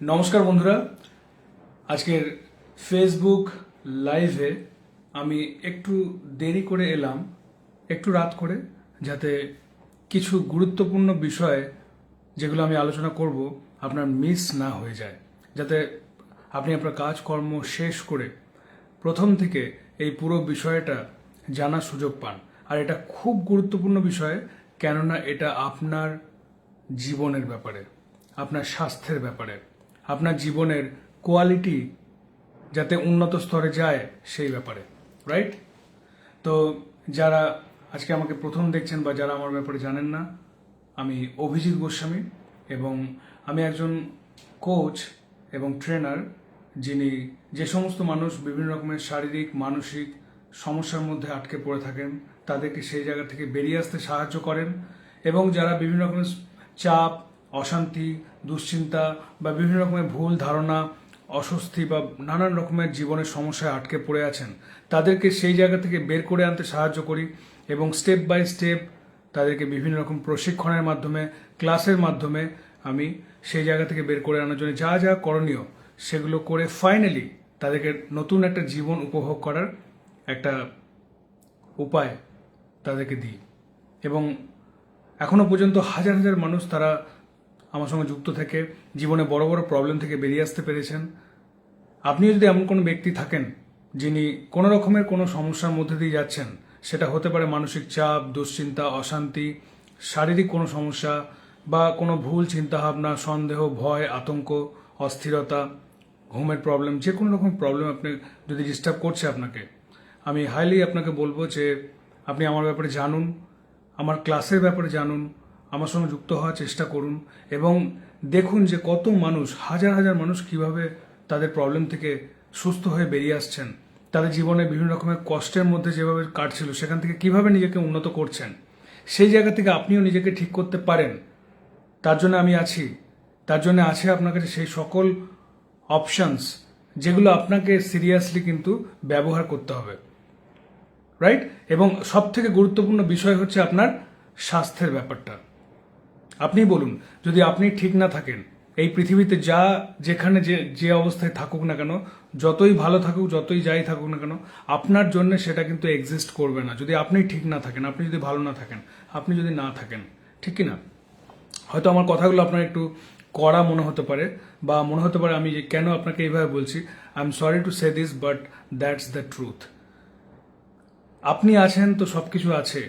নমস্কার বন্ধুরা। আজকের ফেসবুক লাইভে আমি একটু দেরি করে এলাম, একটু রাত করে, যাতে কিছু গুরুত্বপূর্ণ বিষয় যেগুলো আমি আলোচনা করব আপনার মিস না হয়ে যায়। যাতে আপনি আপনার কাজকর্ম শেষ করে প্রথম থেকে এই পুরো বিষয়টা জানার সুযোগ পান। আর এটা খুব গুরুত্বপূর্ণ বিষয়, কেননা এটা আপনার জীবনের ব্যাপারে, আপনার স্বাস্থ্যের ব্যাপারে। আপনার জীবনের কোয়ালিটি যাতে উন্নত স্তরে যায় সেই ব্যাপারে রাইট তো যারা আজকে আমাকে প্রথম দেখছেন বা যারা আমার ব্যাপারে জানেন না, আমি অভিজিৎ গোস্বামী এবং আমি একজন কোচ এবং ট্রেনার যিনি যে সমস্ত মানুষ বিভিন্ন রকমের শারীরিক, মানসিক সমস্যার মধ্যে আটকে পড়ে থাকেন, তাদেরকে সেই জায়গা থেকে বেরিয়ে আসতে সাহায্য করেন এবং যারা বিভিন্ন রকমের চাপ অশান্তি, দুশ্চিন্তা বা বিভিন্ন রকমের ভুল ধারণা, অস্বস্তি বা নানান রকমের জীবনের সমস্যায় আটকে পড়ে আছেন। তাদেরকে সেই জায়গা থেকে বের করে আনতে সাহায্য করি এবং স্টেপ বাই স্টেপ তাদেরকে বিভিন্ন রকম প্রশিক্ষণের মাধ্যমে, ক্লাসের মাধ্যমে আমি সেই জায়গা থেকে বের করে আনার জন্য যা যা করণীয় সেগুলো করে ফাইনালি তাদেরকে নতুন একটা জীবন উপভোগ করার একটা উপায় তাদেরকে দিই। এবং এখনও পর্যন্ত হাজার হাজার মানুষ তারা আমার সঙ্গে যুক্ত থেকে, জীবনে বড় বড় প্রবলেম থেকে বেরিয়ে আসতে পেরেছেন। আপনিও যদি এমন কোনো ব্যক্তি থাকেন, যিনি কোনো রকমের কোনো সমস্যার মধ্যে দিয়ে যাচ্ছেন, সেটা হতে পারে মানসিক চাপ, দুশ্চিন্তা, অশান্তি, শারীরিক কোনো সমস্যা বা কোনো ভুল চিন্তাভাবনা, সন্দেহ, ভয়, আতঙ্ক, অস্থিরতা, ঘুমের প্রবলেম যে কোনো রকম প্রবলেম আপনি যদি ডিস্টার্ব করছে আপনাকে, আমি হাইলি আপনাকে বলব যে, আপনি আমার ব্যাপারে জানুন, আমার ক্লাসের ব্যাপারে জানুন আমার সঙ্গে যুক্ত হওয়ার চেষ্টা করুন এবং দেখুন যে কত মানুষ, হাজার হাজার মানুষ কীভাবে তাদের প্রবলেম থেকে সুস্থ হয়ে বেরিয়ে আসছেন। তাদের জীবনে বিভিন্ন রকমের কষ্টের মধ্যে যেভাবে কাটছিল, সেখান থেকে কীভাবে নিজেকে উন্নত করছেন, সেই জায়গা থেকে আপনিও নিজেকে ঠিক করতে পারেন। তার জন্য আমি আছি। তার জন্য আছে আপনার কাছে সেই সকল অপশানস যেগুলো আপনাকে সিরিয়াসলি কিন্তু ব্যবহার করতে হবে। রাইট এবং সব থেকে গুরুত্বপূর্ণ বিষয় হচ্ছে আপনার স্বাস্থ্যের ব্যাপারটা। আপনি বলুন, যদি আপনি ঠিক না থাকেন, এই পৃথিবীতে যা যেখানে যে যে অবস্থায় থাকুক না কেন, যতই ভালো থাকুক, যতই যাই থাকুক না কেন, আপনার জন্য সেটা কিন্তু এক্সিস্ট করবে না। যদি আপনি ঠিক না থাকেন, আপনি যদি ভালো না থাকেন, আপনি যদি না থাকেন, ঠিক কি না হয়তো আমার কথাগুলো আপনার একটু কড়া মনে হতে পারে, বা মনে হতে পারে আমি যে কেন আপনাকে এইভাবে বলছি। I am sorry to say this but that's the truth আপনি আছেন তো সব কিছু আছে,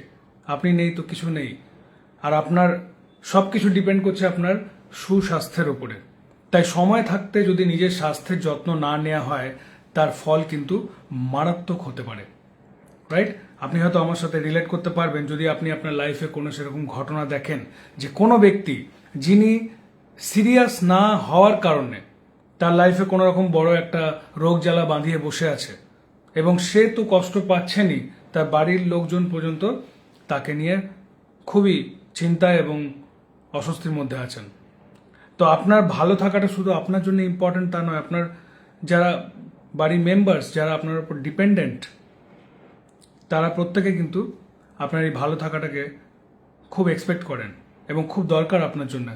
আপনি নেই তো কিছু নেই। আর আপনার সব কিছু ডিপেন্ড করছে আপনার সুস্বাস্থ্যের উপরে। তাই সময় থাকতে যদি নিজের স্বাস্থ্যের যত্ন না নেওয়া হয়, তার ফল কিন্তু মারাত্মক হতে পারে। রাইট আপনি হয়তো আমার সাথে রিলেট করতে পারবেন, যদি আপনি আপনার লাইফে কোনো সেরকম ঘটনা দেখেন যে কোনো ব্যক্তি যিনি সিরিয়াস না হওয়ার কারণে তার লাইফে কোনো রকম বড় একটা রোগ জ্বালা বাঁধিয়ে বসে আছে এবং সে তো কষ্ট পাচ্ছেনই, তার বাড়ির লোকজন পর্যন্ত তাকে নিয়ে খুবই চিন্তায় এবং অস্বস্তির মধ্যে আছেন। তো আপনার ভালো থাকাটা শুধু আপনার জন্য ইম্পর্টেন্ট তা নয়, আপনার যারা বাড়ির মেম্বার্স যারা আপনার উপর ডিপেন্ডেন্ট তারা প্রত্যেকে কিন্তু আপনার এই ভালো থাকাটাকে খুব এক্সপেক্ট করেন এবং খুব দরকার আপনার জন্য।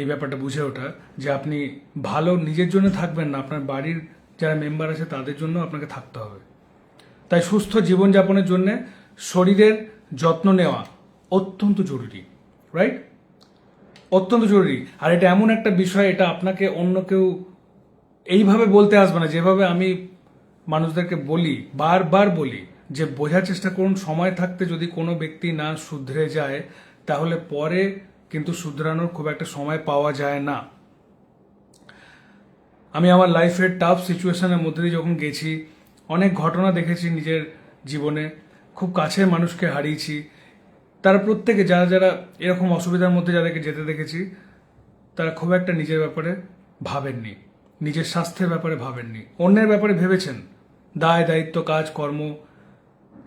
এই ব্যাপারটা বুঝে ওঠা যে আপনি ভালো নিজের জন্য থাকবেন না, আপনার বাড়ির যারা মেম্বার আছে তাদের জন্য আপনাকে থাকতে হবে। তাই সুস্থ জীবনযাপনের জন্য শরীরের যত্ন নেওয়া অত্যন্ত জরুরি রাইট অত্যন্ত জরুরি। আর এটা এমন একটা বিষয়, এটা আপনাকে অন্য কেউ এইভাবে বলতে আসবে না। যেভাবে আমি মানুষদেরকে বলি, বারবার বলি, যে বোঝার চেষ্টা করুন, সময় থাকতে যদি কোনো ব্যক্তি না শুধরে যায়, তাহলে পরে কিন্তু শুধরানোর খুব একটা সময় পাওয়া যায় না। আমি আমার লাইফের টাফ সিচুয়েশনের মধ্যে দিয়ে যখন গেছি, অনেক ঘটনা দেখেছি নিজের জীবনে। খুব কাছের মানুষকে হারিয়েছি। তারা প্রত্যেকে, যারা যারা এরকম অসুবিধার মধ্যে যাদেরকে যেতে দেখেছি, তারা খুব একটা নিজের ব্যাপারে ভাবেননি। নিজের স্বাস্থ্যের ব্যাপারে ভাবেননি। অন্যের ব্যাপারে ভেবেছেন। দায়, দায়িত্ব, কাজ, কর্ম,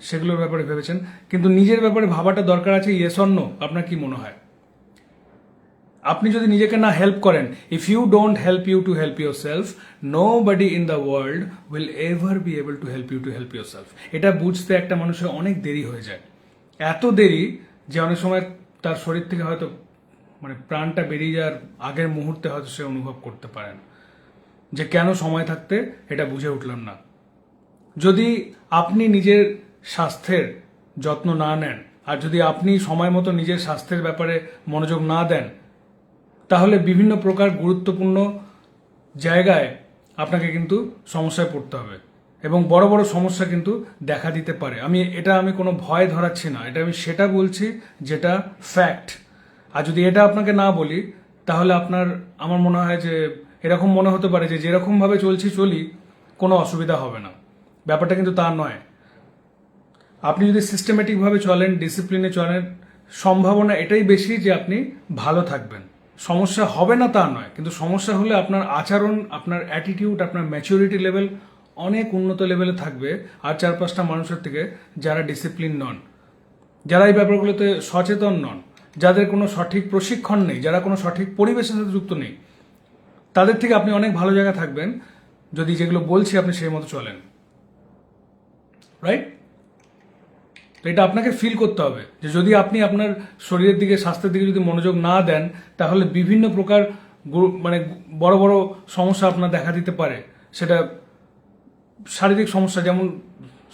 সেগুলোর ব্যাপারে ভেবেছেন। কিন্তু নিজের ব্যাপারে ভাবাটা দরকার আছে ইয়েস অন্য আপনার কি মনে হয়? আপনি যদি নিজেকে না হেল্প করেন if you don't help you to help yourself nobody in the world will ever be able to help you to help yourself এটা বুঝতে একটা মানুষের অনেক দেরি হয়ে যায়। এত দেরি যে অনেক সময় তার শরীর থেকে হয়তো মানে প্রাণটা বেরিয়ে যাওয়ার আগের মুহূর্তে হয়তো সে অনুভব করতে পারেন যে কেন সময় থাকতে এটা বুঝে উঠলাম না। যদি আপনি নিজের স্বাস্থ্যের যত্ন না নেন, আর যদি আপনি সময় মতো নিজের স্বাস্থ্যের ব্যাপারে মনোযোগ না দেন, তাহলে বিভিন্ন প্রকার গুরুত্বপূর্ণ জায়গায় আপনাকে কিন্তু সমস্যায় পড়তে হবে। এবং বড় বড় সমস্যা কিন্তু দেখা দিতে পারে। আমি, এটা আমি কোনো ভয় ধরাচ্ছি না। এটা আমি সেটা বলছি যেটা ফ্যাক্ট আর যদি এটা আপনাকে না বলি, তাহলে আপনার, আমার মনে হয় যে এরকম মনে হতে পারে যে যেরকমভাবে চলছি, চলি, কোনো অসুবিধা হবে না। ব্যাপারটা কিন্তু তা নয়। আপনি যদি সিস্টেমেটিকভাবে চলেন ডিসিপ্লিনে চলেন, সম্ভাবনা এটাই বেশি যে আপনি ভালো থাকবেন। সমস্যা হবে না তা নয়, কিন্তু সমস্যা হলে আপনার আচরণ, আপনার অ্যাটিটিউড আপনার ম্যাচুরিটি লেভেল অনেক উন্নত লেভেলে থাকবে আর চার পাঁচটা মানুষের থেকে যারা ডিসিপ্লিন নন, যারা এই ব্যাপারগুলোতে সচেতন নন, যাদের কোনো সঠিক প্রশিক্ষণ নেই, যারা কোনো সঠিক পরিবেশের সাথে যুক্ত নেই, তাদের থেকে আপনি অনেক ভালো জায়গায় থাকবেন। যদি যেগুলো বলছি আপনি সেই মতো চলেন। রাইট তো এটা আপনাকে ফিল করতে হবে যে যদি আপনি আপনার শরীরের দিকে, স্বাস্থ্যের দিকে যদি মনোযোগ না দেন, তাহলে বিভিন্ন প্রকার মানে বড় বড় সমস্যা আপনার দেখা দিতে পারে। সেটা শারীরিক সমস্যা, যেমন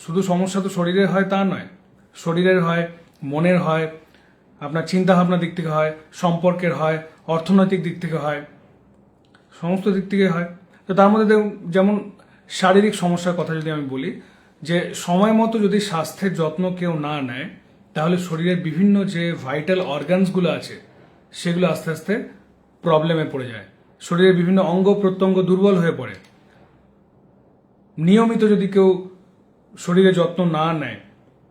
শুধু সমস্যা তো শরীরের হয় তা নয়, শরীরের হয়, মনের হয়, আপনার চিন্তা ভাবনার দিক থেকে হয়, সম্পর্কের হয়, অর্থনৈতিক দিক থেকে হয়, সমস্ত দিক থেকে হয়। তো তার মধ্যে যেমন শারীরিক সমস্যার কথা যদি আমি বলি, যে সময় মতো যদি স্বাস্থ্যের যত্ন কেউ না নেয়, তাহলে শরীরের বিভিন্ন যে ভাইটাল অর্গানসগুলো আছে, সেগুলো আস্তে আস্তে প্রবলেমে পড়ে যায়। শরীরের বিভিন্ন অঙ্গ প্রত্যঙ্গ দুর্বল হয়ে পড়ে। নিয়মিত যদি কেউ শরীরে যত্ন না নেয়,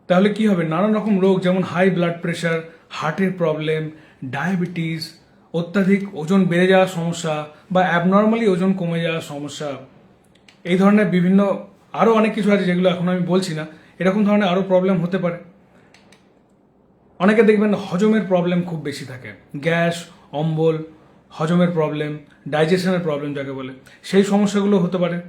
তাহলে কি হবে? নানান রকম রোগ, যেমন হাই ব্লাড প্রেশার হার্টের প্রবলেম ডায়াবেটিস অত্যাধিক ওজন বেড়ে যাওয়ার সমস্যা বা অ্যাবনর্মালি ওজন কমে যাওয়ার সমস্যা। এই ধরনের বিভিন্ন আরও অনেক কিছু আছে যেগুলো এখন আমি বলছি না। এরকম ধরনের আরও প্রবলেম হতে পারে। অনেকে দেখবেন হজমের প্রবলেম খুব বেশি থাকে। গ্যাস, অম্বল, হজমের প্রবলেম ডাইজেশনের প্রবলেম যাকে বলে। সেই সমস্যাগুলো হতে পারে।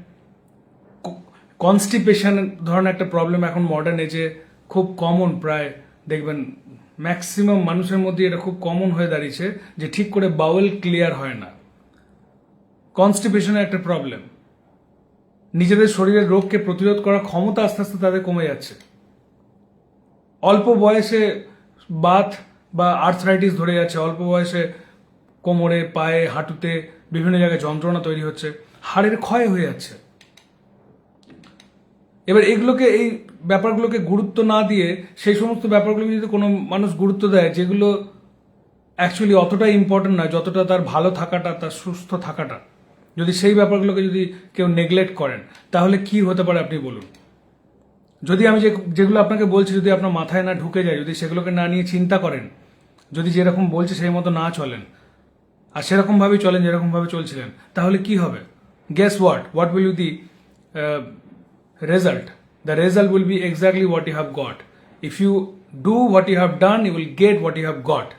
কনস্টিপেশন ধরনের একটা প্রবলেম এখন মডার্ন এজে খুব কমন প্রায়। দেখবেন ম্যাক্সিমাম মানুষের মধ্যে এটা খুব কমন হয়ে দাঁড়িয়েছে যে ঠিক করে বাউল ক্লিয়ার হয় না। কনস্টিপেশনের একটা প্রবলেম নিজেদের শরীরের রোগকে প্রতিরোধ করার ক্ষমতা আস্তে আস্তে তাদের কমে যাচ্ছে। অল্প বয়সে বাত বা আর্থরাইটিস ধরে যাচ্ছে, অল্প বয়সে কোমরে, পায়ে, হাঁটুতে বিভিন্ন জায়গায় যন্ত্রণা তৈরি হচ্ছে। হাড়ের ক্ষয় হয়ে যাচ্ছে। এবার এগুলোকে, এই ব্যাপারগুলোকে গুরুত্ব না দিয়ে সেই সমস্ত ব্যাপারগুলোকে যদি কোনো মানুষ গুরুত্ব দেয়, যেগুলো অ্যাকচুয়ালি অতটা ইম্পর্টেন্ট নয়, যতটা তার ভালো থাকাটা, তার সুস্থ থাকাটা, যদি সেই ব্যাপারগুলোকে যদি কেউ নেগলেক্ট করেন, তাহলে কি হতে পারে আপনি বলুন? যদি আমি যে, যেগুলো আপনাকে বলছি, যদি আপনার মাথায় না ঢুকে যায়, যদি সেগুলোকে না নিয়ে চিন্তা করেন, যদি যেরকম বলছে সেই মতো না চলেন, আর সেরকমভাবেই চলেন যেরকমভাবে চলছিলেন, তাহলে কি হবে? Guess what what will you the result. The result will be exactly what you have got. If you do what you have done, you will get what you have got.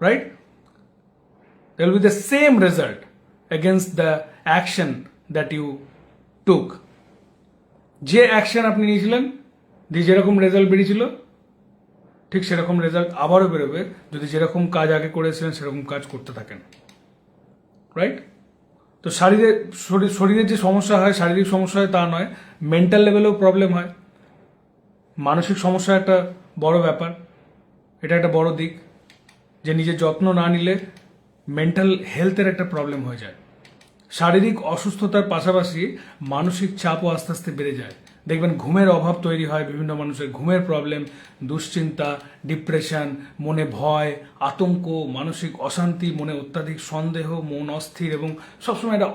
Right? There will be the same result against the action that you took. যে action আপনি নিয়েছিলেন দিয়ে যেরকম result বেরিয়েছিল ঠিক সেরকম result আবারও বেরোবে যদি যেরকম কাজ আগে করেছিলেন সেরকম কাজ করতে থাকেন রাইট তো শারীরে, শরীর শরীরের যে সমস্যা হয়, শারীরিক সমস্যা হয় তা নয় মেন্টাল লেভেলেও প্রবলেম হয়। মানসিক সমস্যা একটা বড় ব্যাপার, এটা একটা বড় দিক। যে নিজের যত্ন না নিলে মেন্টাল হেলথের একটা প্রবলেম হয়ে যায়। শারীরিক অসুস্থতার পাশাপাশি মানসিক চাপও আস্তে আস্তে বেড়ে যায়। দেখবেন ঘুমের অভাব তৈরি হয় বিভিন্ন মানুষের। ঘুমের প্রবলেম দুশ্চিন্তা ডিপ্রেশন মনে ভয়, আতঙ্ক, মানসিক অশান্তি, মনে অত্যাধিক সন্দেহ, মন অস্থির এবং সবসময় একটা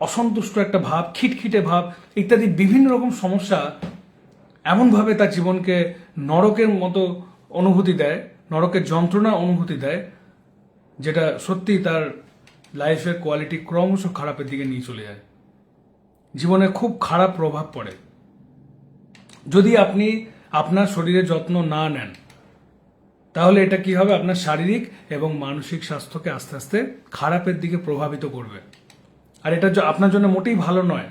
অসন্তুষ্ট একটা ভাব, খিটখিটে ভাব ইত্যাদি বিভিন্ন রকম সমস্যা এমনভাবে তার জীবনকে নরকের মতো অনুভূতি দেয়, নরকের যন্ত্রণা অনুভূতি দেয়, যেটা সত্যি তার লাইফের কোয়ালিটি ক্রমশ খারাপের দিকে নিয়ে চলে যায়। জীবনে খুব খারাপ প্রভাব পড়ে। যদি আপনি আপনার শরীরের যত্ন না নেন, তাহলে এটা কি হবে? আপনার শারীরিক এবং মানসিক স্বাস্থ্যকে আস্তে আস্তে খারাপের দিকে প্রভাবিত করবে। আর এটা আপনার জন্য মোটেই ভালো নয়।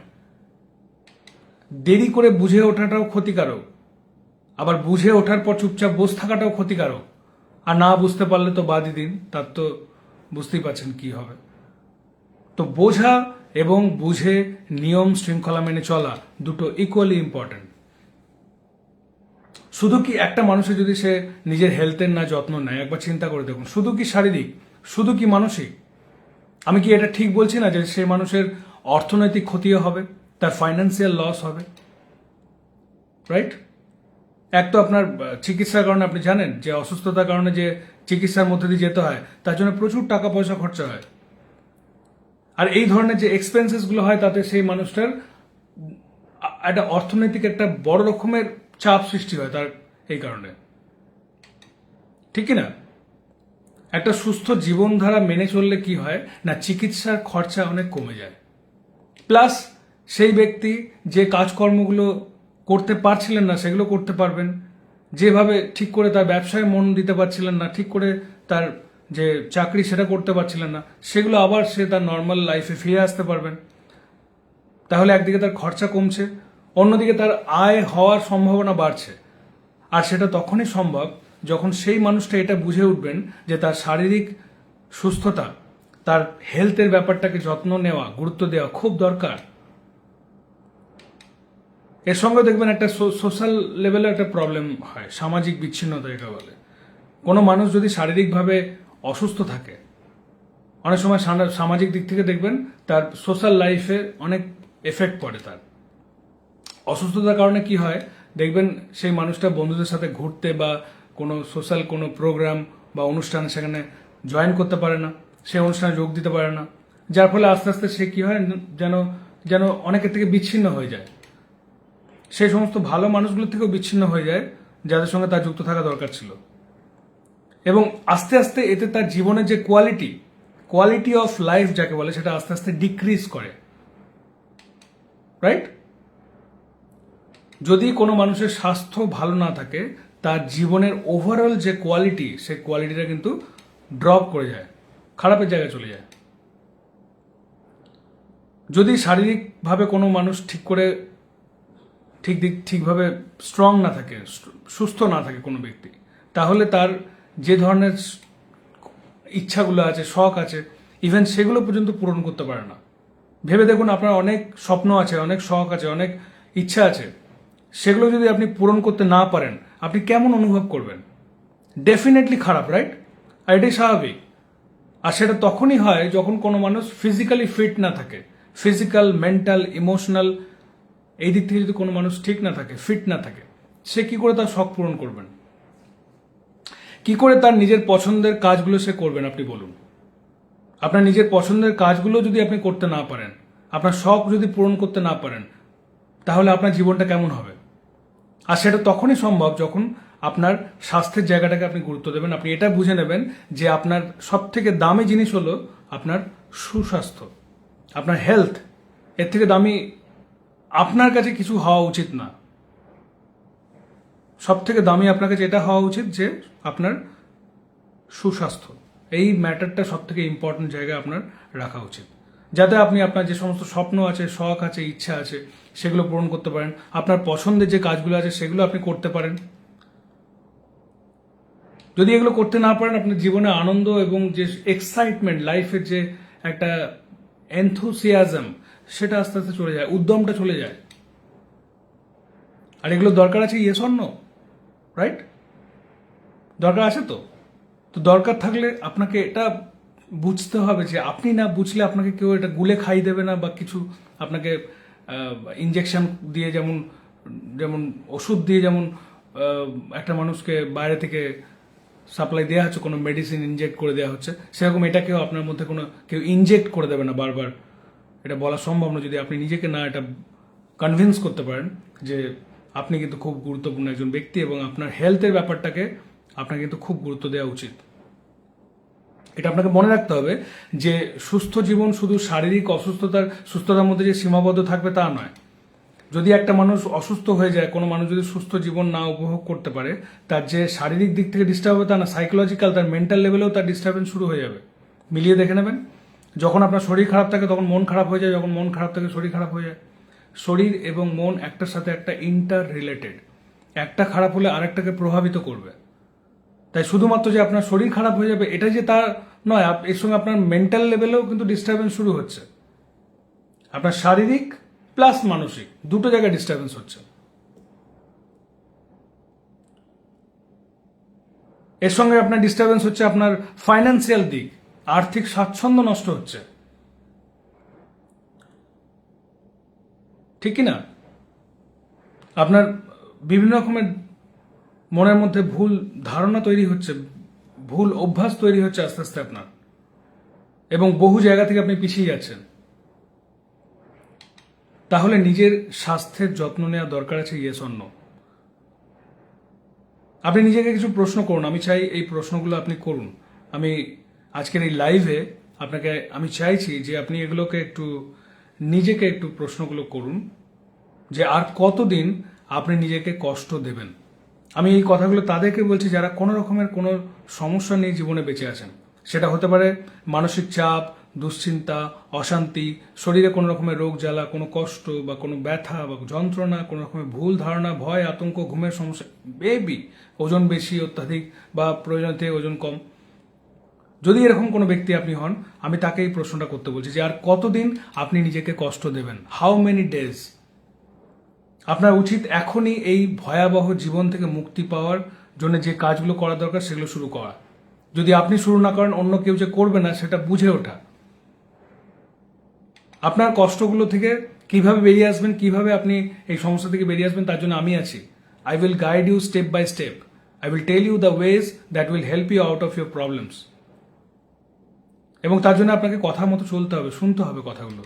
দেরি করে বুঝে ওঠাটাও ক্ষতিকারক। আবার বুঝে ওঠার পর চুপচাপ বসে থাকাটাও ক্ষতিকারক। আর না বুঝতে পারলে তো বাদই দিন, তার তো বুঝতেই পারছেন কি হবে। তো বোঝা এবং বুঝে নিয়ম শৃঙ্খলা মেনে চলা দুটো ইকুয়ালি ইম্পর্ট্যান্ট শুধু কি একটা মানুষের যদি সে নিজের হেলথের না যত্ন নেয়, একবার চিন্তা করে দেখুন, শুধু কি শারীরিক, শুধু কি মানসিক? আমি কি এটা ঠিক বলছি না যে সেই মানুষের অর্থনৈতিক ক্ষতিও হবে, তার ফাইন্যান্সিয়াল লস হবে? রাইট এক তো আপনার চিকিৎসার কারণে আপনি জানেন যে অসুস্থতার কারণে যে চিকিৎসার মধ্যে দিয়ে যেতে হয়, তার জন্য প্রচুর টাকা পয়সা খরচা হয়। আর এই ধরনের যে এক্সপেন্সেসগুলো হয়, তাতে সেই মানুষটার একটা অর্থনৈতিক একটা বড় রকমের চাপ সৃষ্টি হয় তার এই কারণে। ঠিক না একটা সুস্থ জীবনধারা মেনে চললে কি হয়? না, চিকিৎসার খরচা অনেক কমে যায়। প্লাস সেই ব্যক্তি যে কাজকর্মগুলো করতে পারছিলেন না, সেগুলো করতে পারবেন। যেভাবে ঠিক করে তার ব্যবসায় মন দিতে পারছিলেন না, ঠিক করে তার যে চাকরি সেটা করতে পারছিলেন না, সেগুলো আবার সে তার নর্মাল লাইফে ফিরে আসতে পারবেন। তাহলে একদিকে তার খরচা কমছে অন্যদিকে তার আয় হওয়ার সম্ভাবনা বাড়ছে। আর সেটা তখনই সম্ভব যখন সেই মানুষটা এটা বুঝে উঠবেন যে তার শারীরিক সুস্থতা, তার হেলথের ব্যাপারটাকে যত্ন নেওয়া, গুরুত্ব দেওয়া খুব দরকার। এর সঙ্গে দেখবেন একটা সোশ্যাল লেভেলে একটা প্রবলেম হয়, সামাজিক বিচ্ছিন্নতা এটা বলে। কোনো মানুষ যদি শারীরিকভাবে অসুস্থ থাকে, অনেক সময় সামাজিক দিক থেকে দেখবেন তার সোশ্যাল লাইফে অনেক এফেক্ট পড়ে তার। অসুস্থতার কারণে কি হয়? দেখবেন সেই মানুষটা বন্ধুদের সাথে ঘুরতে বা কোনো সোশ্যাল কোনো প্রোগ্রাম বা অনুষ্ঠান সেখানে জয়েন করতে পারে না। সে অনুষ্ঠানে যোগ দিতে পারে না। যার ফলে আস্তে আস্তে সে কি হয়? যেন যেন অনেকের থেকে বিচ্ছিন্ন হয়ে যায়। সেই সমস্ত ভালো মানুষগুলোর থেকেও বিচ্ছিন্ন হয়ে যায়, যাদের সঙ্গে তার যুক্ত থাকা দরকার ছিল। এবং আস্তে আস্তে এতে তার জীবনের যে কোয়ালিটি কোয়ালিটি অফ লাইফ যাকে বলে, সেটা আস্তে আস্তে ডিক্রিজ করে। রাইট যদি কোনো মানুষের স্বাস্থ্য ভালো না থাকে, তার জীবনের ওভারঅল যে কোয়ালিটি সেই কোয়ালিটিটা কিন্তু ড্রপ করে যায়, খারাপের জায়গায় চলে যায়। যদি শারীরিকভাবে কোনো মানুষ ঠিক করে, ঠিক দিক, ঠিকভাবে স্ট্রং না থাকে, সুস্থ না থাকে কোনো ব্যক্তি, তাহলে তার যে ধরনের ইচ্ছাগুলো আছে, শখ আছে ইভেন সেগুলো পর্যন্ত পূরণ করতে পারে না। ভেবে দেখুন আপনার অনেক স্বপ্ন আছে, অনেক শখ আছে, অনেক ইচ্ছা আছে সেগুলো যদি আপনি পূরণ করতে না পারেন, আপনি কেমন অনুভব করবেন? ডেফিনেটলি খারাপ রাইট আর এটাই স্বাভাবিক। আর সেটা তখনই হয় যখন কোনো মানুষ ফিজিক্যালি ফিট না থাকে। ফিজিক্যাল মেন্টাল ইমোশনাল এই দিক থেকে যদি কোনো মানুষ ঠিক না থাকে ফিট না থাকে, সে কি করে তার শখ পূরণ করবেন? কি করে তার নিজের পছন্দের কাজগুলো সে করবেন, আপনি বলুন। আপনার নিজের পছন্দের কাজগুলো যদি আপনি করতে না পারেন, আপনার শখ যদি পূরণ করতে না পারেন, তাহলে আপনার জীবনটা কেমন হবে? আর সেটা তখনই সম্ভব যখন আপনার স্বাস্থ্যের জায়গাটাকে আপনি গুরুত্ব দেবেন। আপনি এটা বুঝে নেবেন যে আপনার সব থেকে দামি জিনিস হলো আপনার সুস্বাস্থ্য, আপনার হেলথ এর থেকে দামি আপনার কাছে কিছু হওয়া উচিত না। সব থেকে দামি আপনার কাছে এটা হওয়া উচিত যে আপনার সুস্বাস্থ্য। এই ম্যাটারটা সব থেকে ইম্পর্টেন্ট জায়গায় আপনার রাখা উচিত। যাতে আপনি আপনার যে সমস্ত স্বপ্ন আছে, শখ আছে, ইচ্ছা আছে সেগুলো পূরণ করতে পারেন। আপনার পছন্দের যে কাজগুলো আছে সেগুলো আপনি করতে পারেন। যদি এগুলো করতে না পারেন, আপনার জীবনে আনন্দ এবং যে এক্সাইটমেন্ট লাইফের যে একটা এনথুসিয়াজম সেটা আস্তে আস্তে চলে যায়, উদ্যমটা চলে যায়। আর এগুলো দরকার আছে ইয়ে অন্য রাইট দরকার আছে তো? তো দরকার থাকলে আপনাকে এটা বুঝতে হবে যে আপনি না বুঝলে আপনাকে কেউ এটা গুলে খাই দেবে না বা কিছু আপনাকে ইঞ্জেকশন দিয়ে যেমন যেমন ওষুধ দিয়ে যেমন একটা মানুষকে বাইরে থেকে সাপ্লাই দেওয়া হচ্ছে, কোনো মেডিসিন ইনজেক্ট করে দেওয়া হচ্ছে, সেরকম এটাকেও আপনার মধ্যে কোনো, কেউ ইনজেক্ট করে দেবে না বারবার। এটা বলা সম্ভব না যদি আপনি নিজেকে না এটা কনভিন্স করতে পারেন যে আপনি কিন্তু খুব গুরুত্বপূর্ণ একজন ব্যক্তি এবং আপনার হেলথের ব্যাপারটাকে আপনার কিন্তু খুব গুরুত্ব দেওয়া উচিত। এটা আপনাকে মনে রাখতে হবে যে সুস্থ জীবন শুধু শারীরিক অসুস্থতার, সুস্থতার মধ্যে যে সীমাবদ্ধ থাকবে তা নয়। যদি একটা মানুষ অসুস্থ হয়ে যায়, কোনো মানুষ যদি সুস্থ জীবন না উপভোগ করতে পারে, তার যে শারীরিক দিক থেকে ডিস্টার্ব হবে তা না সাইকোলজিক্যাল তার মেন্টাল লেভেলেও তার ডিস্টারবেন্স শুরু হয়ে যাবে। মিলিয়ে দেখে নেবেন। যখন আপনার শরীর খারাপ থাকে, তখন মন খারাপ হয়ে যায়, যখন মন খারাপ থাকে, শরীর খারাপ হয়ে যায়। শরীর এবং মন একটার সাথে একটা ইন্টার রিলেটেড একটা খারাপ হলে আরেকটাকে প্রভাবিত করবে। তাই শুধুমাত্র যে আপনার শরীর খারাপ হয়ে যাবে এটা যে তার নয় এর সঙ্গে আপনার মেন্টাল লেভেলেও কিন্তু ডিস্টারবেন্স শুরু হচ্ছে। আপনার শারীরিক প্লাস মানসিক, দুটো জায়গায় ডিস্টারবেন্স হচ্ছে। এর সঙ্গে আপনার ডিস্টারবেন্স হচ্ছে আপনার ফাইন্যান্সিয়াল দিক। আর্থিক স্বাচ্ছন্দ্য নষ্ট হচ্ছে। ঠিক না? আপনার বিভিন্ন রকমের মনের মধ্যে ভুল ধারণা তৈরি হচ্ছে। ভুল অভ্যাস তৈরি হচ্ছে আস্তে আস্তে আপনার। এবং বহু জায়গা থেকে আপনি পিছিয়ে যাচ্ছেন। তাহলে নিজের স্বাস্থ্যের যত্ন নেওয়া দরকার আছে ইয়েস অন্য আপনি নিজেকে কিছু প্রশ্ন করুন, আমি চাই এই প্রশ্নগুলো আপনি করুন। আমি আজকের এই লাইভে আপনাকে, আমি চাইছি যে আপনি এগুলোকে একটু, নিজেকে একটু প্রশ্নগুলো করুন, যে আর কতদিন আপনি নিজেকে কষ্ট দেবেন? আমি এই কথাগুলো তাদেরকে বলছি যারা কোনো রকমের কোনো সমস্যা নিয়ে জীবনে বেঁচে আছেন। সেটা হতে পারে মানসিক চাপ, দুশ্চিন্তা, অশান্তি, শরীরে কোনো রকমের রোগ জ্বালা, কোনো কষ্ট বা কোনো ব্যথা বা যন্ত্রণা, কোনো রকমের ভুল ধারণা, ভয়, আতঙ্ক, ঘুমের সমস্যা বেবি ওজন বেশি অত্যাধিক বা প্রয়োজন থেকে ওজন কম। যদি এরকম কোনো ব্যক্তি আপনি হন, আমি তাকে এই প্রশ্নটা করতে বলছি যে, আর কতদিন আপনি নিজেকে কষ্ট দেবেন? হাউ মেনি ডেজ আপনার উচিত এখনই এই ভয়াবহ জীবন থেকে মুক্তি পাওয়ার জন্য যে কাজগুলো করা দরকার সেগুলো শুরু করা। যদি আপনি শুরু না করেন, অন্য কেউ যে করবে না, সেটা বুঝে ওঠা। আপনার কষ্টগুলো থেকে কীভাবে বেরিয়ে আসবেন, কীভাবে আপনি এই সমস্যা থেকে বেরিয়ে আসবেন, তার জন্য আমি আছি। I will guide you step by step I will tell you the ways that will help you out of your problems এবং তার জন্য আপনাকে কথা মতো চলতে হবে, শুনতে হবে কথাগুলো।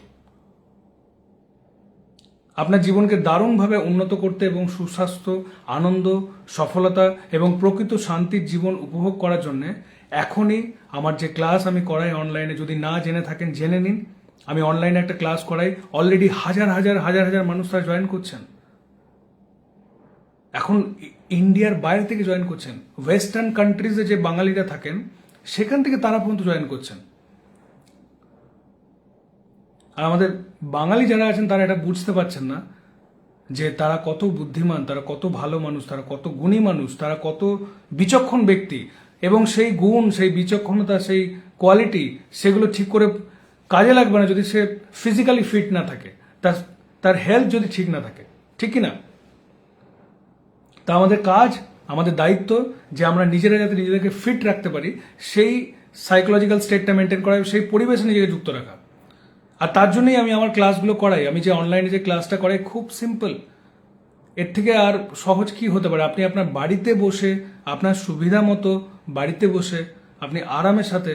আপনার জীবনকে দারুণভাবে উন্নত করতে এবং সুস্বাস্থ্য, আনন্দ, সফলতা এবং প্রকৃত শান্তির জীবন উপভোগ করার জন্য এখনই আমার যে ক্লাস আমি করাই অনলাইনে, যদি না জেনে থাকেন, জেনে নিন। আমি অনলাইনে একটা ক্লাস করাই। অলরেডি হাজার হাজার হাজার হাজার মানুষ তারা জয়েন করছেন। এখন ইন্ডিয়ার বাইরে থেকে জয়েন করছেন। ওয়েস্টার্ন কান্ট্রিজে যে বাঙালিরা থাকেন, সেখান থেকে তারা পর্যন্ত জয়েন করছেন। আর আমাদের বাঙালি যারা আছেন, তারা এটা বুঝতে পারছেন না যে তারা কত বুদ্ধিমান, তারা কত ভালো মানুষ, তারা কত গুণী মানুষ, তারা কত বিচক্ষণ ব্যক্তি এবং সেই গুণ, সেই বিচক্ষণতা, সেই কোয়ালিটি সেগুলো ঠিক করে কাজে লাগবে না যদি সে ফিজিক্যালি ফিট না থাকে। তার তার হেলথ যদি ঠিক না থাকে। ঠিক কি না? তা আমাদের কাজ, আমাদের দায়িত্ব যে আমরা নিজেরা যাতে নিজেদেরকে ফিট রাখতে পারি, সেই সাইকোলজিক্যাল স্টেটটা মেনটেন করা, সেই পরিবেশে নিজেকে যুক্ত রাখা। আর তার জন্যই আমি আমার ক্লাসগুলো করাই। আমি যে অনলাইনে যে ক্লাসটা করাই, খুব সিম্পল এর থেকে আর সহজ কি হতে পারে? আপনি আপনার বাড়িতে বসে, আপনার সুবিধা মতো বাড়িতে বসে আপনি আরামের সাথে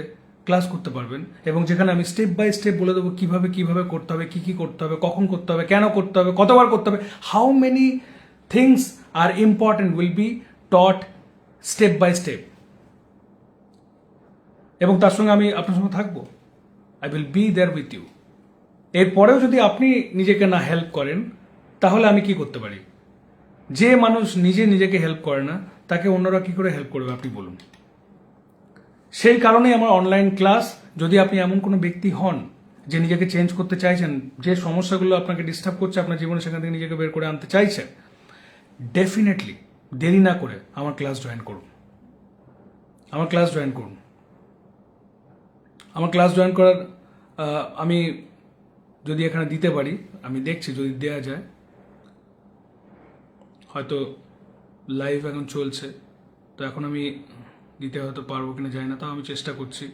ক্লাস করতে পারবেন এবং যেখানে আমি স্টেপ বাই স্টেপ বলে দেবো কীভাবে কীভাবে করতে হবে, কি কি করতে হবে, কখন করতে হবে, কেন করতে হবে, কতবার করতে হবে how many things are important will be taught step by step এবং তার সঙ্গে আমি আপনার সঙ্গে থাকব। I will be there with you এরপরেও যদি আপনি নিজেকে না হেল্প করেন, তাহলে আমি কি করতে পারি? যে মানুষ নিজে নিজেকে হেল্প করে না, তাকে অন্যরা কি করে হেল্প করবে আপনি বলুন। সেই কারণেই আমার অনলাইন ক্লাস যদি আপনি এমন কোনো ব্যক্তি হন, যে নিজেকে চেঞ্জ করতে চাইছেন, যে সমস্যাগুলো আপনাকে ডিস্টার্ব করছে, আপনার জীবনে সেখান থেকে নিজেকে বের করে আনতে চাইছেন ডেফিনেটলি দেরি না করে আমার ক্লাস জয়েন করুন। আমার ক্লাস জয়েন করুন। আমার ক্লাস জয়েন করার আমি যদি এখানে দিতে পারি, আমি দেখছি যদি দেয়া যায়, হয়তো লাইভ এখন চলছে, তো এখন আমি দিতে হয়তো পারব কিনা জানি না, তাও আমি চেষ্টা করছি।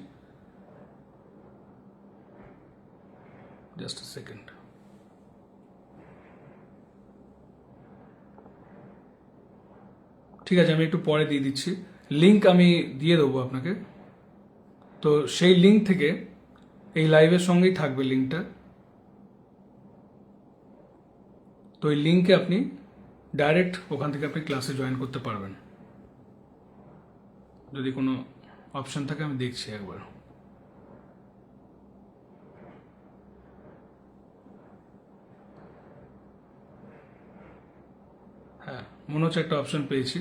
জাস্ট সেকেন্ড ঠিক আছে, আমি একটু পরে দিয়ে দিচ্ছি। লিঙ্ক আমি দিয়ে দেবো আপনাকে। তো সেই লিঙ্ক থেকে এই লাইভের সঙ্গেই থাকবে লিঙ্কটা তো এই লিঙ্কে আপনি ডাইরেক্ট ওখান থেকে আপনি ক্লাসে জয়েন করতে পারবেন। যদি কোনো অপশন থাকে, আমি দেখছি একবার। হ্যাঁ মনে হচ্ছে একটা অপশন পেয়েছি।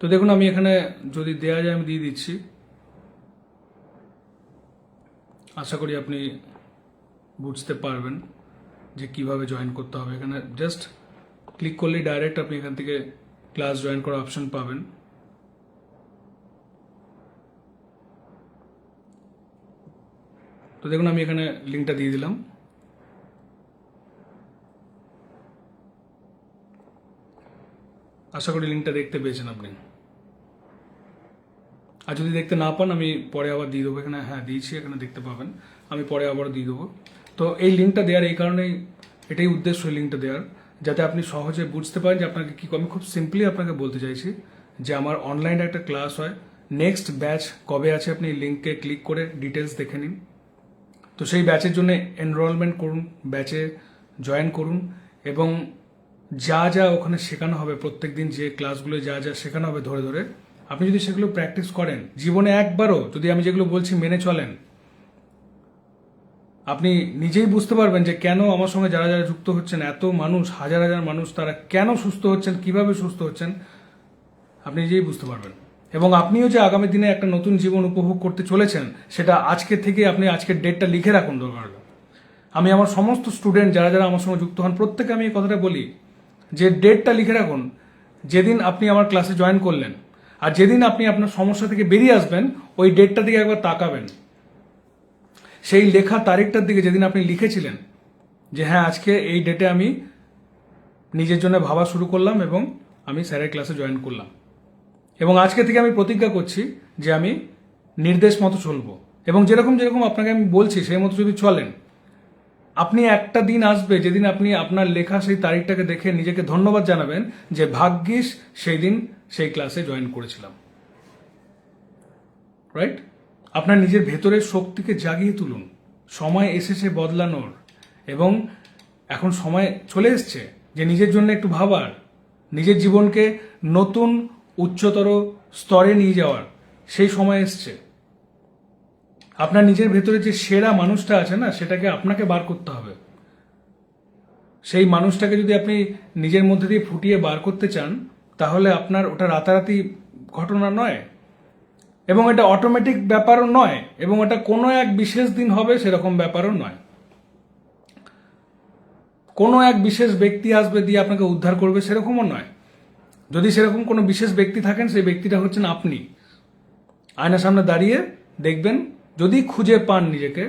তো দেখুন, আমি এখানে যদি দেয়া যায়, আমি দিয়ে দিচ্ছি। আশা করি আপনি বুঝতে পারবেন। যে কীভাবে জয়েন করতে হবে। এখানে জাস্ট ক্লিক করলেই ডাইরেক্ট আপনি এখান থেকে ক্লাস জয়েন করার অপশন পাবেন। তো দেখুন আমি এখানে লিঙ্কটা দিয়ে দিলাম। আশা করি লিঙ্কটা দেখতে পেয়েছেন আপনি। আর যদি দেখতে না পান, আমি পরে আবার দিয়ে দেবো। এখানে হ্যাঁ দিয়েছি, এখানে দেখতে পাবেন। আমি পরে আবার দিয়ে দেবো। তো এই লিঙ্কটা দেওয়ার এই কারণেই, এটাই উদ্দেশ্য এই লিঙ্কটা দেওয়ার, যাতে আপনি সহজে বুঝতে পারেন যে আপনাকে কী আমি খুব সিম্পলি আপনাকে বলতে চাইছি যে আমার অনলাইনে একটা ক্লাস হয়। নেক্সট ব্যাচ কবে আছে আপনি লিঙ্কে ক্লিক করে ডিটেলস দেখে নিন। তো সেই ব্যাচের জন্য এনরোলমেন্ট করুন ব্যাচে জয়েন করুন এবং যা যা ওখানে শেখানো হবে প্রত্যেক দিন যে ক্লাসগুলো যা যা শেখানো হবে ধরে ধরে, আপনি যদি সেগুলো প্র্যাকটিস করেন, জীবনে একবারও যদি আমি যেগুলো বলছি মেনে চলেন আপনি নিজেই বুঝতে পারবেন যে কেন আমার সঙ্গে যারা যারা যুক্ত হচ্ছেন, এত মানুষ, হাজার হাজার মানুষ, তারা কেন সুস্থ হচ্ছেন, কীভাবে সুস্থ হচ্ছেন, আপনি নিজেই বুঝতে পারবেন। এবং আপনিও যে আগামী দিনে একটা নতুন জীবন উপভোগ করতে চলেছেন, সেটা আজকে থেকে আপনি আজকের ডেটটা লিখে রাখুন দরকার। আমি আমার সমস্ত স্টুডেন্ট যারা যারা আমার সঙ্গে যুক্ত হন প্রত্যেকে আমি এই কথাটা বলি, যে ডেটটা লিখে রাখুন, যেদিন আপনি আমার ক্লাসে জয়েন করলেন, আর যেদিন আপনি আপনার সমস্যা থেকে বেরিয়ে আসবেন, ওই ডেটটা দিকে একবার তাকাবেন। সেই লেখা তারিখটার দিকে যেদিন আপনি লিখেছিলেন যে হ্যাঁ আজকে এই ডেটে আমি নিজের জন্য ভাবা শুরু করলাম এবং আমি স্যারের ক্লাসে জয়েন করলাম। এবং আজকে থেকে আমি প্রতিজ্ঞা করছি যে আমি নির্দেশ মতো চলবো। এবং যেরকম যেরকম আপনাকে আমি বলছি, সেই মতো যদি চলেন, আপনি একটা দিন আসবে যেদিন আপনি আপনার লেখা সেই তারিখটাকে দেখে নিজেকে ধন্যবাদ জানাবেন যে ভাগ্যিস সেই দিন সেই ক্লাসে জয়েন করেছিলাম। রাইট আপনার নিজের ভেতরের শক্তিকে জাগিয়ে তুলুন। সময় এসেছে বদলানোর। এবং এখন সময় চলে এসছে যে নিজের জন্য একটু ভাবার। নিজের জীবনকে নতুন, উচ্চতর স্তরে নিয়ে যাওয়ার। সেই সময় এসছে। আপনার নিজের ভেতরে যে সেরা মানুষটা আছে না, সেটাকে আপনাকে বার করতে হবে। সেই মানুষটাকে যদি আপনি নিজের মধ্যে দিয়ে ফুটিয়ে বার করতে চান, তাহলে আপনার ওটা রাতারাতি ঘটনা নয়। এবং এটা অটোমেটিক ব্যাপারও নয়, এবং এটা কোনো এক বিশেষ দিন হবে সেরকম ব্যাপারও নয়। কোনো এক বিশেষ ব্যক্তি আসবে দিয়ে আপনাকে উদ্ধার করবে সেরকমও নয়। যদি সেরকম কোনো বিশেষ ব্যক্তি থাকেন, সেই ব্যক্তিটা হচ্ছেন আপনি। আয়নার সামনে দাঁড়িয়ে দেখবেন, যদি খুঁজে পান নিজেকে,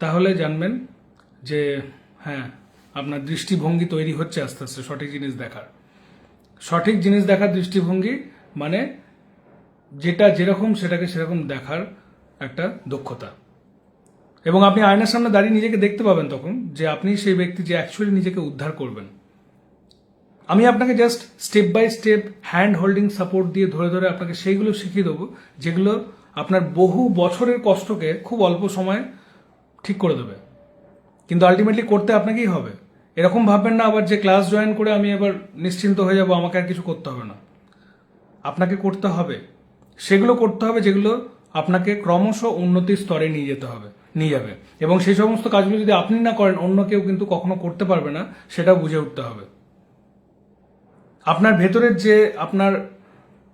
তাহলে জানবেন যে হ্যাঁ আপনার দৃষ্টিভঙ্গি তৈরি হচ্ছে আস্তে আস্তে, সঠিক জিনিস দেখার। সঠিক জিনিস দেখার দৃষ্টিভঙ্গি মানে যেটা যেরকম সেটাকে সেরকম দেখার একটা দক্ষতা। এবং আপনি আয়নার সামনে দাঁড়িয়ে নিজেকে দেখতে পাবেন তখন যে আপনি সেই ব্যক্তি যে অ্যাকচুয়ালি নিজেকে উদ্ধার করবেন। আমি আপনাকে just step by step hand holding support দিয়ে ধরে ধরে আপনাকে সেইগুলো শিখিয়ে দেবো, যেগুলো আপনার বহু বছরের কষ্টকে খুব অল্প সময়ে ঠিক করে দেবে। কিন্তু আলটিমেটলি করতে আপনাকেই হবে। এরকম ভাববেন না আবার যে ক্লাস জয়েন করে আমি এবার নিশ্চিন্ত হয়ে যাব, আমাকে আর কিছু করতে হবে না। আপনাকে করতে হবে। সেগুলো করতে হবে, যেগুলো আপনাকে ক্রমশ উন্নতির স্তরে নিয়ে যেতে হবে, নিয়ে যাবে। এবং সেই সমস্ত কাজগুলো যদি আপনি না করেন, অন্য কেউ কিন্তু কখনো করতে পারবে না সেটা বুঝে উঠতে হবে। আপনার ভেতরের যে আপনার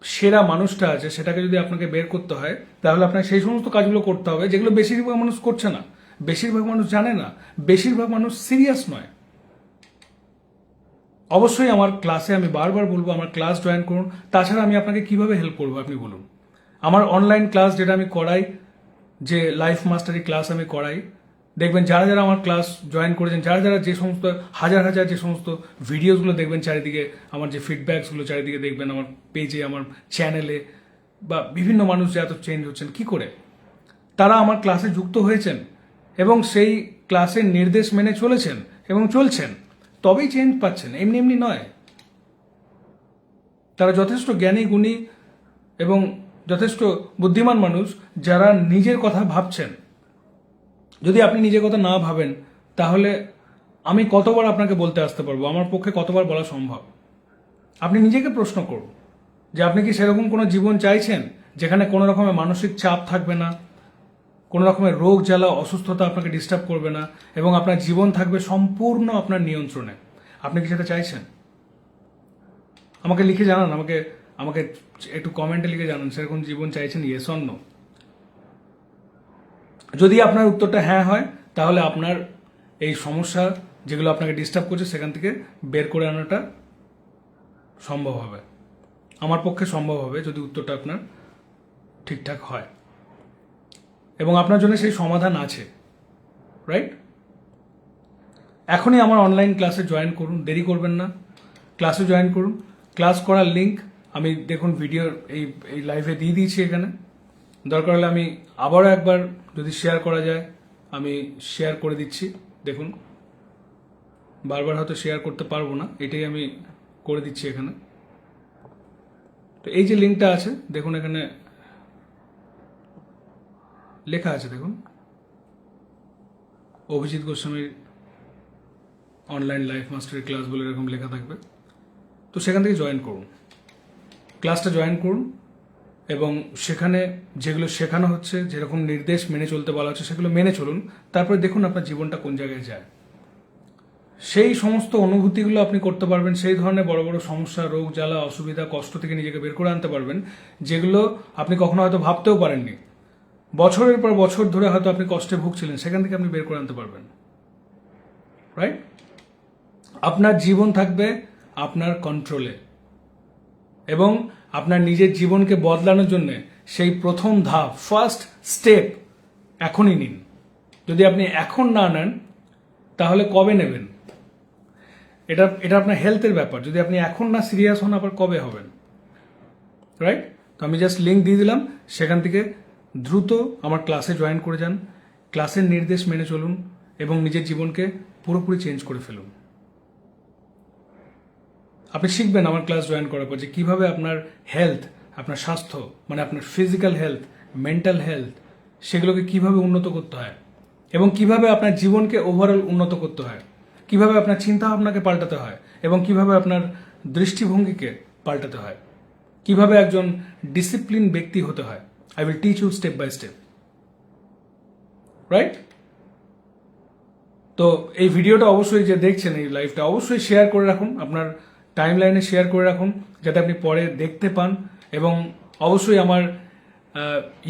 সেরা মানুষটা আছে, সেটাকে যদি আপনাকে বের করতে হয়, তাহলে আপনার সেই সমস্ত কাজগুলো করতে হবে, যেগুলো বেশিরভাগ মানুষ করছে না। বেশিরভাগ মানুষ জানে না। বেশিরভাগ মানুষ সিরিয়াস নয়। অবশ্যই আমার ক্লাসে আমি বারবার বলব, আমার ক্লাস জয়েন করুন। তাছাড়া আমি আপনাকে কীভাবে হেল্প করব আপনি বলুন। আমার অনলাইন ক্লাস যেটা আমি করাই, যে লাইফ মাস্টারি ক্লাস আমি করাই, দেখবেন যারা যারা আমার ক্লাস জয়েন করেছেন, যারা যারা যে সমস্ত, হাজার হাজার যে সমস্ত ভিডিওসগুলো দেখবেন চারিদিকে, আমার যে ফিডব্যাকসগুলো চারিদিকে দেখবেন, আমার পেজে আমার চ্যানেলে বা বিভিন্ন মানুষ যে এত চেঞ্জ হচ্ছেন, কি করে? তারা আমার ক্লাসে যুক্ত হয়েছেন এবং সেই ক্লাসের নির্দেশ মেনে চলেছেন এবং চলছেন। তবেই চেঞ্জ পাচ্ছেন, এমনি এমনি নয়। তারা যথেষ্ট জ্ঞানী, গুণী এবং যথেষ্ট বুদ্ধিমান মানুষ যারা নিজের কথা ভাবছেন। যদি আপনি নিজের কথা না ভাবেন, তাহলে আমি কতবার আপনাকে বলতে আসতে পারব? আমার পক্ষে কতবার বলা সম্ভব? আপনি নিজেকে প্রশ্ন করুন যে আপনি কি সেরকম কোনো জীবন চাইছেন যেখানে কোনো রকমের মানসিক চাপ থাকবে না? কোনো রকমের রোগ, জ্বালা, অসুস্থতা আপনাকে ডিস্টার্ব করবে না এবং আপনার জীবন থাকবে সম্পূর্ণ আপনার নিয়ন্ত্রণে। আপনি কি সেটা চাইছেন? আমাকে লিখে জানান, আমাকে আমাকে একটু কমেন্টে লিখে জানান, সেরকম জীবন চাইছেন ইয়েস অন্য যদি আপনার উত্তরটা হ্যাঁ হয়, তাহলে আপনার এই সমস্যা যেগুলো আপনাকে ডিস্টার্ব করছে, সেখান থেকে বের করে আনাটা সম্ভব হবে। আমার পক্ষে সম্ভব হবে যদি উত্তরটা আপনার ঠিকঠাক হয়। এবং আপনার জন্য সেই সমাধান আছে রাইট এখনই আমার অনলাইন ক্লাসে জয়েন করুন, দেরি করবেন না। ক্লাসে জয়েন করুন। ক্লাস করার লিঙ্ক আমি দেখুন ভিডিও এই এই লাইভে দিয়ে দিয়েছি এখানে। দরকার হলে আমি আবারও একবার যদি শেয়ার করা যায়, আমি শেয়ার করে দিচ্ছি, দেখুন। বারবার হয়তো শেয়ার করতে পারব না, এটাই আমি করে দিচ্ছি এখানে। তো এই যে লিঙ্কটা আছে, দেখুন এখানে লেখা আছে, দেখুন। অভিজিৎ গোস্বামীর অনলাইন লাইফ মাস্টারের ক্লাস বলে এরকম লেখা থাকবে। তো সেখান থেকে জয়েন করুন। ক্লাসটা জয়েন করুন এবং সেখানে যেগুলো শেখানো হচ্ছে, যেরকম নির্দেশ মেনে চলতে বলা হচ্ছে, সেগুলো মেনে চলুন। তারপরে দেখুন আপনার জীবনটা কোন জায়গায় যায়। সেই সমস্ত অনুভূতিগুলো আপনি করতে পারবেন, সেই ধরনের বড় বড় সমস্যা, রোগ, জ্বালা, অসুবিধা, কষ্ট থেকে নিজেকে বের করে আনতে পারবেন, যেগুলো আপনি কখনো হয়তো ভাবতেও পারেননি। বছরের পর বছর ধরে হয়তো আপনি কষ্টে ভুগছিলেন, সেখান থেকে আপনি বের করে আনতে পারবেন। রাইট আপনার জীবন থাকবে আপনার কন্ট্রোলে এবং আপনার নিজের জীবনকে বদলানোর জন্য সেই প্রথম ধাপ ফার্স্ট স্টেপ এখনই নিন। যদি আপনি এখন না নেন, তাহলে কবে নেবেন? এটা এটা আপনার হেলথের ব্যাপার। যদি আপনি এখন না সিরিয়াস হন, আবার কবে হবেন? রাইট তো আমি জাস্ট লিঙ্ক দিয়ে দিলাম, সেখান থেকে দ্রুত আমার ক্লাসে জয়েন করে যান, ক্লাসের নির্দেশ মেনে চলুন এবং নিজের জীবনকে পুরোপুরি চেঞ্জ করে ফেলুন। আপনি শিখবেন আমার ক্লাস জয়েন করার পর যে কীভাবে আপনার হেলথ আপনার স্বাস্থ্য মানে আপনার ফিজিক্যাল হেলথ মেন্টাল হেলথ সেগুলোকে কীভাবে উন্নত করতে হয় এবং কীভাবে আপনার জীবনকে ওভারঅল উন্নত করতে হয়, কীভাবে আপনার চিন্তা ভাবনাকে পাল্টাতে হয় এবং কীভাবে আপনার দৃষ্টিভঙ্গিকে পাল্টাতে হয়, কীভাবে একজন ডিসিপ্লিন ব্যক্তি হতে হয়। I will teach you step by step right তো এই ভিডিওটা অবশ্যই যে দেখছেন, এই লাইভটা অবশ্যই শেয়ার করে রাখুন। আপনার টাইম লাইনে শেয়ার করে রাখুন, যাতে আপনি পরে দেখতে পান। এবং অবশ্যই আমার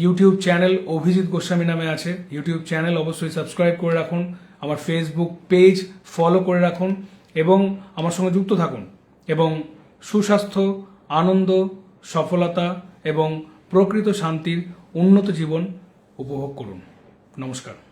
ইউটিউব চ্যানেল অভিজিৎ গোস্বামী নামে আছে। ইউটিউব চ্যানেল অবশ্যই সাবস্ক্রাইব করে রাখুন। আমার ফেসবুক পেজ ফলো করে রাখুন। এবং আমার সঙ্গে যুক্ত থাকুন। এবং সুস্বাস্থ্য, আনন্দ, সফলতা এবং প্রকৃত শান্তির উন্নত জীবন উপভোগ করুন। নমস্কার।